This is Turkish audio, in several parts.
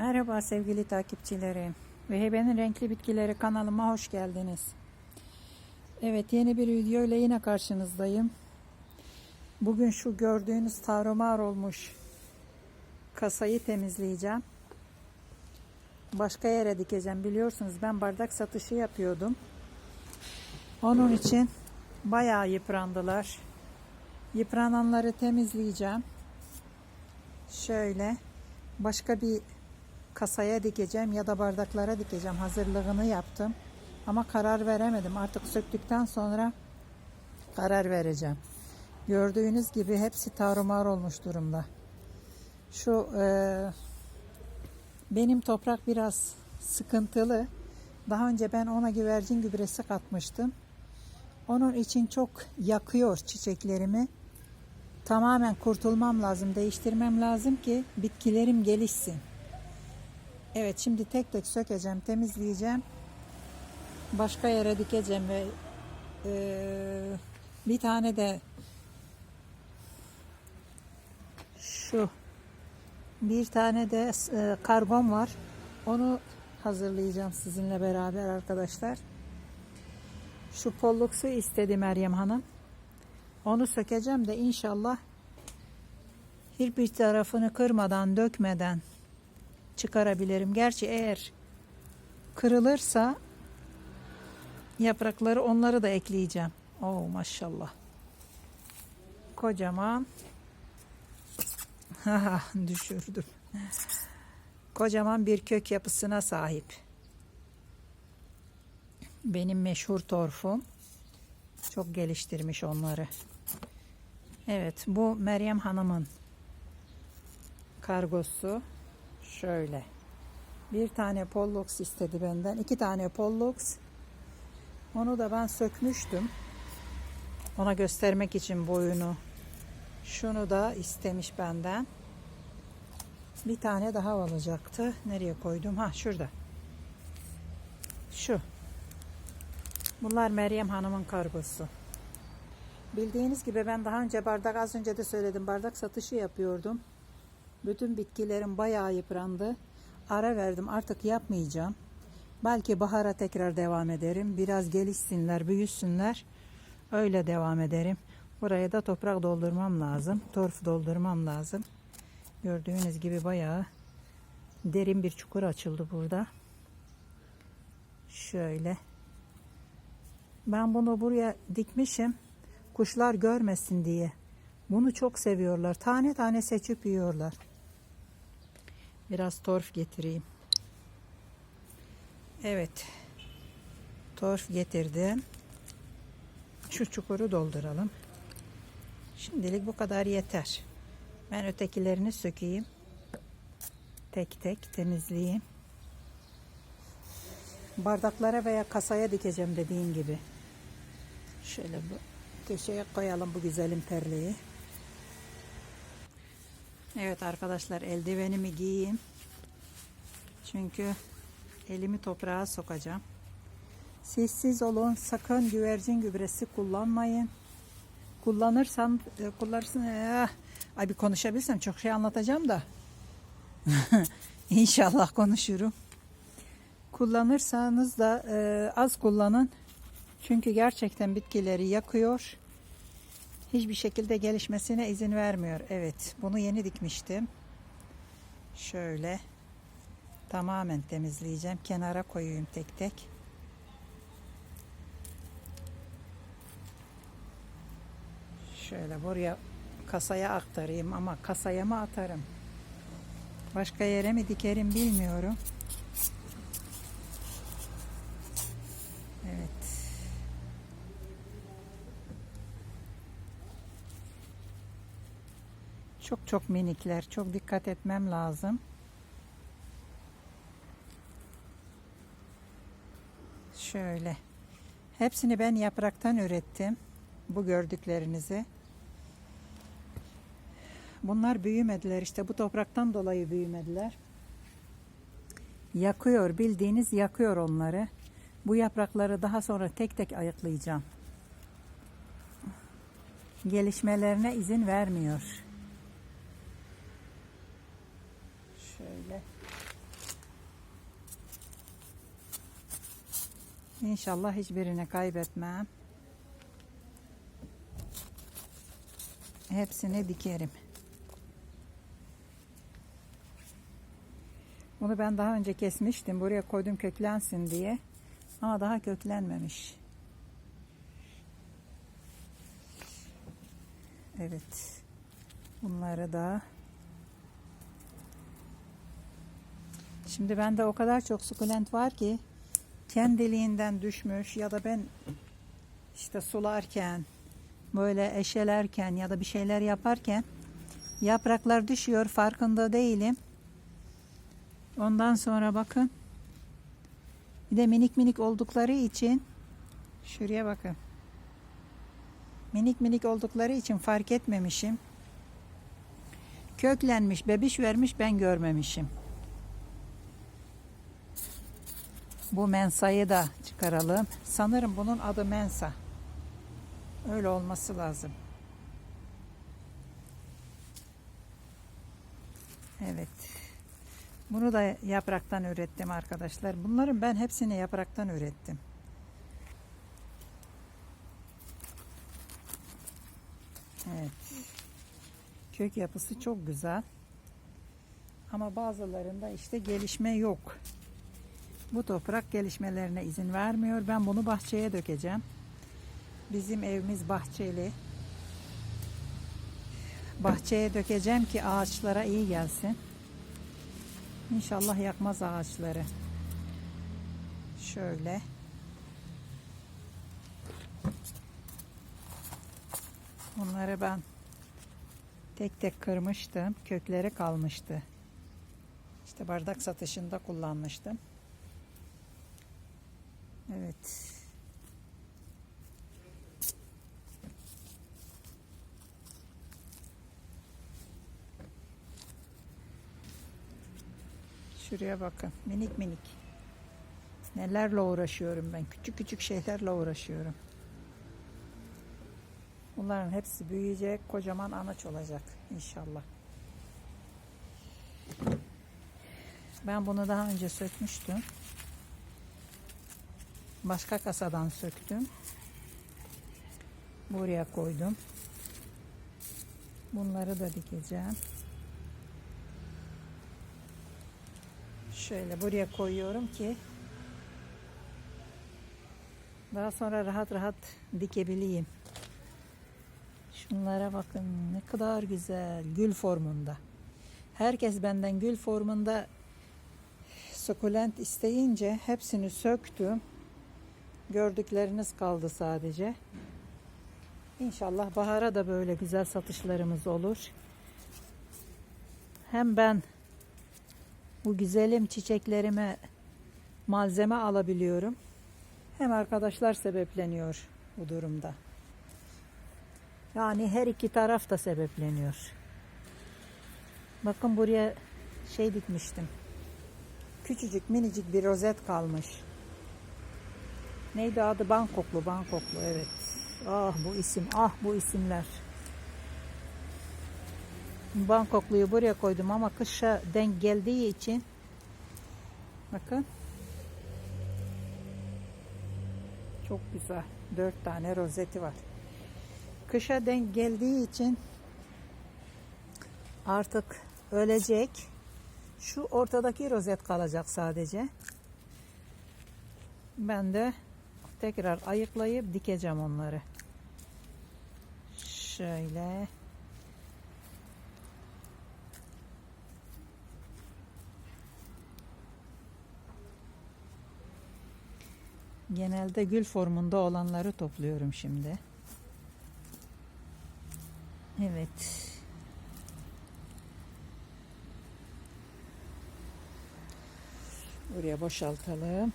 Merhaba sevgili takipçilerim. Vehebe'nin Renkli Bitkileri kanalıma hoş geldiniz. Evet yeni bir video ile yine karşınızdayım. Bugün şu gördüğünüz tarumar olmuş kasayı temizleyeceğim. Başka yere dikeceğim. Biliyorsunuz ben bardak satışı yapıyordum. Onun için bayağı yıprandılar. Yıprananları temizleyeceğim. Şöyle başka bir kasaya dikeceğim ya da bardaklara dikeceğim. Hazırlığını yaptım. Ama karar veremedim. Artık söktükten sonra karar vereceğim. Gördüğünüz gibi hepsi tarumar olmuş durumda. Şu e, benim toprak biraz sıkıntılı. Daha önce ben ona güvercin gübresi katmıştım. Onun için çok yakıyor çiçeklerimi. Tamamen kurtulmam lazım, değiştirmem lazım ki bitkilerim gelişsin. Evet şimdi tek tek sökeceğim, temizleyeceğim. Başka yere dikeceğim ve eee, bir tane de şu bir tane de e, karbon var. Onu hazırlayacağım sizinle beraber arkadaşlar. Şu polluksu istedi Meryem Hanım. Onu sökeceğim de inşallah hiçbir tarafını kırmadan, dökmeden çıkarabilirim. Gerçi eğer kırılırsa yaprakları onları da ekleyeceğim. Oo maşallah. Kocaman. Haha, düşürdüm. Kocaman bir kök yapısına sahip. Benim meşhur torfum. Çok geliştirmiş onları. Evet bu Meryem Hanım'ın kargosu. Şöyle. Bir tane Pollux istedi benden. iki tane Pollux. Onu da ben sökmüştüm. Ona göstermek için boyunu. Şunu da istemiş benden. Bir tane daha olacaktı. Nereye koydum? Ha şurada. Şu. Bunlar Meryem Hanım'ın kargosu. Bildiğiniz gibi ben daha önce bardak az önce de söyledim bardak satışı yapıyordum. Bütün bitkilerim bayağı yıprandı. Ara verdim artık yapmayacağım. Belki bahara tekrar devam ederim. Biraz gelişsinler, büyüsünler. Öyle devam ederim. Buraya da toprak doldurmam lazım. Torf doldurmam lazım. Gördüğünüz gibi bayağı derin bir çukur açıldı burada. Şöyle. Ben bunu buraya dikmişim. Kuşlar görmesin diye. Bunu çok seviyorlar. Tane tane seçip yiyorlar. Biraz torf getireyim. Evet. Torf getirdim. Şu çukuru dolduralım. Şimdilik bu kadar yeter. Ben ötekilerini sökeyim. Tek tek temizleyeyim. Bardaklara veya kasaya dikeceğim dediğim gibi. Şöyle bu köşeye koyalım bu güzelim perleyi. Evet arkadaşlar eldivenimi giyeyim. Çünkü elimi toprağa sokacağım. Sessiz olun. Sakın güvercin gübresi kullanmayın. Kullanırsan e, kullanırsın. Eh, ay bir konuşabilsem çok şey anlatacağım da. İnşallah konuşurum. Kullanırsanız da e, az kullanın. Çünkü gerçekten bitkileri yakıyor. Hiçbir şekilde gelişmesine izin vermiyor. Evet, bunu yeni dikmiştim. Şöyle tamamen temizleyeceğim. Kenara koyayım tek tek. Şöyle buraya kasaya aktarayım ama kasaya mı atarım? Başka yere mi dikerim bilmiyorum. Evet. Çok çok minikler. Çok dikkat etmem lazım. Şöyle. Hepsini ben yapraktan ürettim. Bu gördüklerinizi. Bunlar büyümediler. İşte bu topraktan dolayı büyümediler. Yakıyor. Bildiğiniz yakıyor onları. Bu yaprakları daha sonra tek tek ayıklayacağım. Gelişmelerine izin vermiyor. Şöyle. İnşallah hiçbirini kaybetmem. Hepsini dikerim. Bunu ben daha önce kesmiştim. Buraya koydum köklensin diye. Ama daha köklenmemiş. Evet. Bunları da Şimdi bende o kadar çok sukulent var ki kendiliğinden düşmüş ya da ben işte sularken böyle eşelerken ya da bir şeyler yaparken yapraklar düşüyor farkında değilim. Ondan sonra bakın bir de minik minik oldukları için şuraya bakın. Minik minik oldukları için fark etmemişim. Köklenmiş, bebiş vermiş ben görmemişim. Bu mensayı da çıkaralım. Sanırım bunun adı mensa. Öyle olması lazım. Evet. Bunu da yapraktan ürettim arkadaşlar. Bunların ben hepsini yapraktan ürettim. Evet. Kök yapısı çok güzel. Ama bazılarında işte gelişme yok. Bu toprak gelişmelerine izin vermiyor. Ben bunu bahçeye dökeceğim. Bizim evimiz bahçeli. Bahçeye dökeceğim ki ağaçlara iyi gelsin. İnşallah yakmaz ağaçları. Şöyle. Bunları ben tek tek kırmıştım. Kökleri kalmıştı. İşte bardak satışında kullanmıştım. Evet. Şuraya bakın. Minik minik. Nelerle uğraşıyorum ben. Küçük küçük şeylerle uğraşıyorum. Bunların hepsi büyüyecek. Kocaman anaç olacak inşallah. Ben bunu daha önce sökmüştüm. Başka kasadan söktüm. Buraya koydum. Bunları da dikeceğim. Şöyle buraya koyuyorum ki daha sonra rahat rahat dikebileyim. Şunlara bakın ne kadar güzel gül formunda. Herkes benden gül formunda sukulent isteyince hepsini söktüm. Gördükleriniz kaldı sadece. İnşallah bahara da böyle güzel satışlarımız olur. Hem ben bu güzelim çiçeklerime malzeme alabiliyorum. Hem arkadaşlar sebepleniyor bu durumda. Yani her iki taraf da sebepleniyor. Bakın buraya şey dikmiştim. Küçücük minicik bir rozet kalmış. Neydi adı? Bangkoklu, Bangkoklu evet. Ah bu isim, ah bu isimler. Bangkokluyu buraya koydum ama kışa denk geldiği için bakın çok güzel. Dört tane rozeti var. Kışa denk geldiği için artık ölecek. Şu ortadaki rozet kalacak sadece. Ben de tekrar ayıklayıp dikeceğim onları. Şöyle. Genelde gül formunda olanları topluyorum şimdi. Evet. Buraya boşaltalım.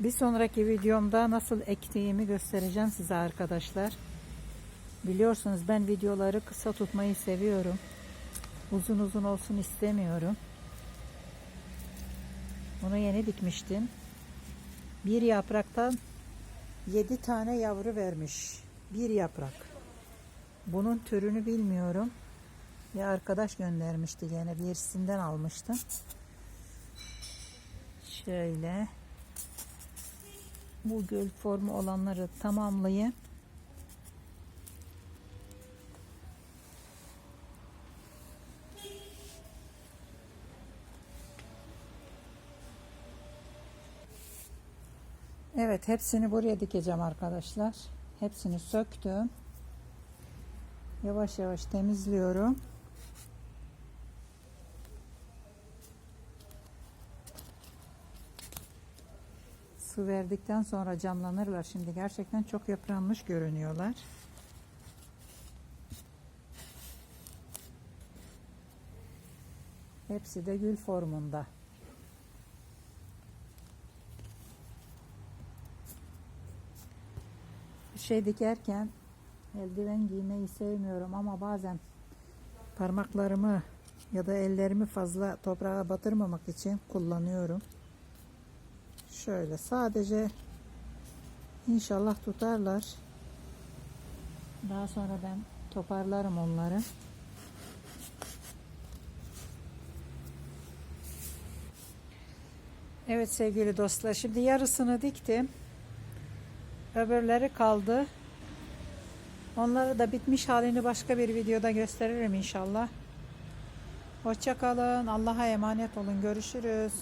Bir sonraki videomda nasıl ektiğimi göstereceğim size arkadaşlar. Biliyorsunuz ben videoları kısa tutmayı seviyorum. Uzun uzun olsun istemiyorum. Bunu yeni dikmiştim. Bir yapraktan 7 tane yavru vermiş. Bir yaprak. Bunun türünü bilmiyorum. Bir arkadaş göndermişti gene birisinden almıştım. Şöyle bu göl formu olanları tamamlayayım. Evet hepsini buraya dikeceğim arkadaşlar. Hepsini söktüm. Yavaş yavaş temizliyorum. Su verdikten sonra canlanırlar. Şimdi gerçekten çok yıpranmış görünüyorlar. Hepsi de gül formunda. Bir şey dikerken eldiven giymeyi sevmiyorum ama bazen parmaklarımı ya da ellerimi fazla toprağa batırmamak için kullanıyorum. Şöyle sadece inşallah tutarlar. Daha sonra ben toparlarım onları. Evet sevgili dostlar şimdi yarısını diktim. Öbürleri kaldı. Onları da bitmiş halini başka bir videoda gösteririm inşallah. Hoşçakalın. Allah'a emanet olun. Görüşürüz.